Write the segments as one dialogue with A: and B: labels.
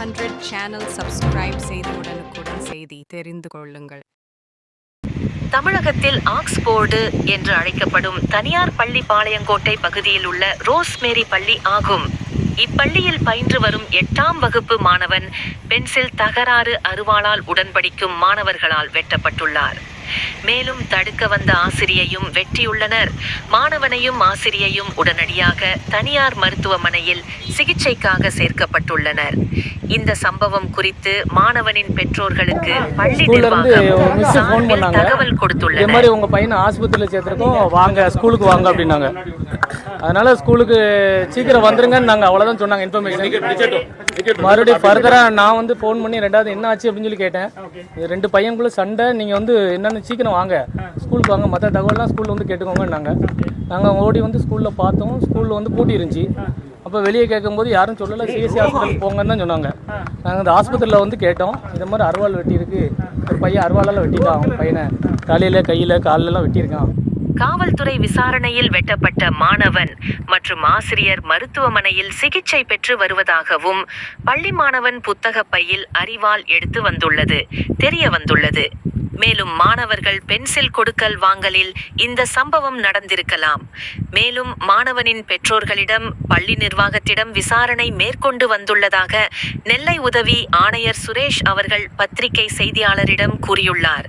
A: hundred channel subscribe செய்து உடனுக்குடன் செய்தி தெரிந்து கொள்ளுங்கள் தமிழகத்தில் ஆக்ஸ்போர்டு என்று அழைக்கப்படும் தனியார் பள்ளி பாளையங்கோட்டை பகுதியில் உள்ள ரோஸ்மேரி பள்ளி ஆகும் இப்பள்ளியில் பயின்று வரும் எட்டாம் வகுப்பு மாணவன் பென்சில் தகராறு அருவாளால் உடன்படிக்கும் மாணவர்களால் வெட்டப்பட்டுள்ளார் மேலும் தடுக்க வந்த ஆசிரியையும் வெட்டியுள்ளனர் மாணவனையும் ஆசிரியையும் உடனடியாக தனியார் மருத்துவமனையில் சிகிச்சைக்காக சேர்க்கப்பட்டுள்ளனர் இந்த சம்பவம் குறித்து மாணவனின் பெற்றோர்களுக்கு பள்ளி
B: நிர்வாகம் தகவல் கொடுத்துள்ளனர் உங்க பையனை ஆஸ்பத்திரியில சேர்த்துருக்கோம் வாங்க ஸ்கூலுக்கு வாங்க அப்படின்னாங்க அதனால ஸ்கூலுக்கு சீக்கிரம் வந்துருங்கன்னு நாங்க அவ்வளவுதான் சொன்னாங்க இன்ஃபர்மேஷன் மறுபடியும் ஃபர்தராக நான் வந்து ஃபோன் பண்ணி ரெண்டாவது என்ன ஆச்சு அப்படின்னு சொல்லி கேட்டேன் இது ரெண்டு பையன்குள்ள சண்டை நீங்கள் வந்து என்னன்னு சீக்கிரம் வாங்க ஸ்கூலுக்கு வாங்க மற்ற தகவலாம் ஸ்கூலில் வந்து கேட்டுக்கோங்கன்னாங்க நாங்கள் ஓடி வந்து ஸ்கூலில் பார்த்தோம் ஸ்கூலில் வந்து பூட்டி இருந்துச்சு அப்போ வெளியே கேட்கும்போது யாரும் சொல்லலை சிஎஸ்சி ஹாஸ்பிட்டல் போங்கன்னு தான் சொன்னாங்க நாங்கள் அந்த ஆஸ்பத்திரியில் வந்து கேட்டோம் இந்த மாதிரி அருவாள் இருக்கு ஒரு பையன் அருவாளெல்லாம் வெட்டிட்டான் பையனை தலையில கையில் காலிலலாம் வெட்டியிருக்கான்
A: காவல்துறை விசாரணையில் வெட்டப்பட்ட மாணவன் மற்றும் ஆசிரியர் மருத்துவமனையில் சிகிச்சை பெற்று வருவதாகவும் பள்ளி மாணவன் புத்தக பையில் அறிவால் எடுத்து வந்துள்ளது தெரிய வந்துள்ளது மேலும் மாணவர்கள் பென்சில் கொடுக்கல் வாங்கலில் இந்த சம்பவம் நடந்திருக்கலாம் மேலும் மாணவனின் பெற்றோர்களிடம் பள்ளி நிர்வாகத்திடம் விசாரணை மேற்கொண்டு வந்துள்ளதாக நெல்லை உதவி ஆணையர் சுரேஷ் அவர்கள் பத்திரிகை செய்தியாளரிடம் கூறியுள்ளார்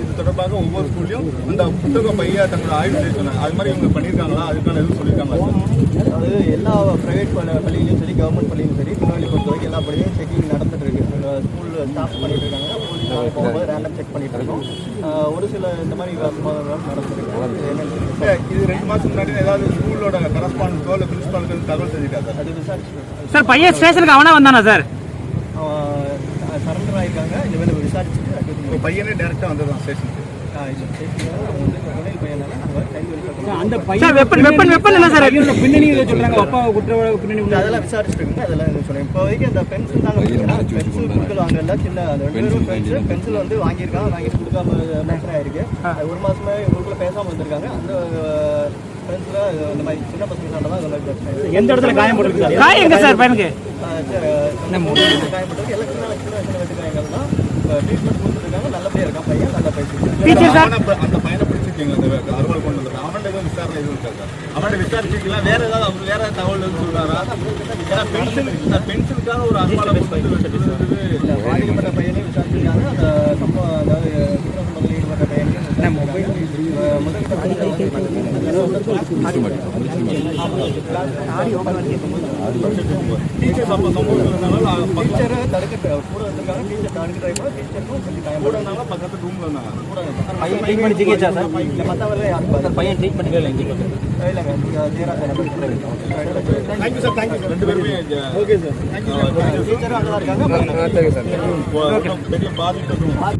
C: தொடர்பாக ஒவ்வொரு ஸ்கூல்லையும் அந்த புத்தக பையை தங்களோட ஆய்வு செய்ய சொன்னாங்க அது மாதிரி இவங்க பண்ணியிருக்காங்களா அதுக்கான எதுவும் சொல்லியிருக்காங்க
D: அதாவது எல்லா ப்ரைவேட் பள்ளியிலையும் சரி கவர்மெண்ட் பள்ளியும் சரி திருநெல்வேலி பொறுத்த வரைக்கும் எல்லா பள்ளியும் செக்கிங் நடந்துட்டு இருக்கு ஸ்கூல் ஸ்டாஃப் பண்ணிட்டு இருக்காங்க நாங்கள் போகும்போது ரேண்டம் செக் பண்ணிட்டு இருக்கோம் ஒரு சில இந்த மாதிரி நடந்துருக்கு
C: இது ரெண்டு மாதம் முன்னாடி ஏதாவது ஸ்கூலோட கரஸ்பாண்டோ இல்லை பிரின்ஸ்பாலுக்கு தகவல் தெரிஞ்சுக்கா சார் அது
B: விசாரிச்சு சார் பையன் ஸ்டேஷனுக்கு அவனா வந்தானா சார்
D: சரண்டர் ஆகிருக்காங்க இனிமேல் விசாரிச்சு
C: உங்கள் பையனே டேரெக்டாக வந்ததான் ஸ்டேஷனுக்கு
B: அந்த பையன் வெப்பன் வெப்பன்
E: வெப்பன் அப்பா குற்ற
D: அதெல்லாம் விசாரிச்சுட்டு அதெல்லாம் சொன்னேன் இப்போதைக்கு அந்த பென்சில் தாங்க பென்சில் கொடுக்கலாங்க எல்லாம் சின்ன அந்த ரெண்டு பேரும் பென்சில் வந்து வாங்கியிருக்காங்க வாங்கி கொடுக்காம மேட்டர் ஆயிருக்கு ஒரு மாசமே இவங்களுக்குள்ள பேசாம வந்திருக்காங்க அந்த பென்சில uh, uh, இந்த மாதிரி சின்ன பசங்க தான் அதெல்லாம்
B: பிரச்சனை எந்த இடத்துல காயம் போட்டுருக்கு காயம் எங்க சார் பையனுக்கு
D: காயம் போட்டுருக்கு எல்லாம் சின்ன சின்ன ட்ரீட்மெண்ட் கொடுத்துருக்காங்க நல்லபடியாக இருக்கான் பையன் நல்ல
B: பையன்
C: அந்த பையனை பிடிச்சிருக்கீங்களா அந்த அறுவடை கொண்டு வந்து அவன்கிட்ட எதுவும் விசாரணை எதுவும் இருக்காது அவன்கிட்ட விசாரிச்சிருக்கலாம் ஏதாவது அவர் வேற தகவல் எதுவும் பென்சில் பென்சிலுக்காக ஒரு அறுவடை
D: பாதிக்கப்பட்ட பையனையும் விசாரிச்சிருக்காங்க அந்த சம்பவம் அதாவது குற்ற சம்பவத்தில் ஈடுபட்ட முதல் டீச்சர்ஸ்
C: அப்போ பாதிப்பு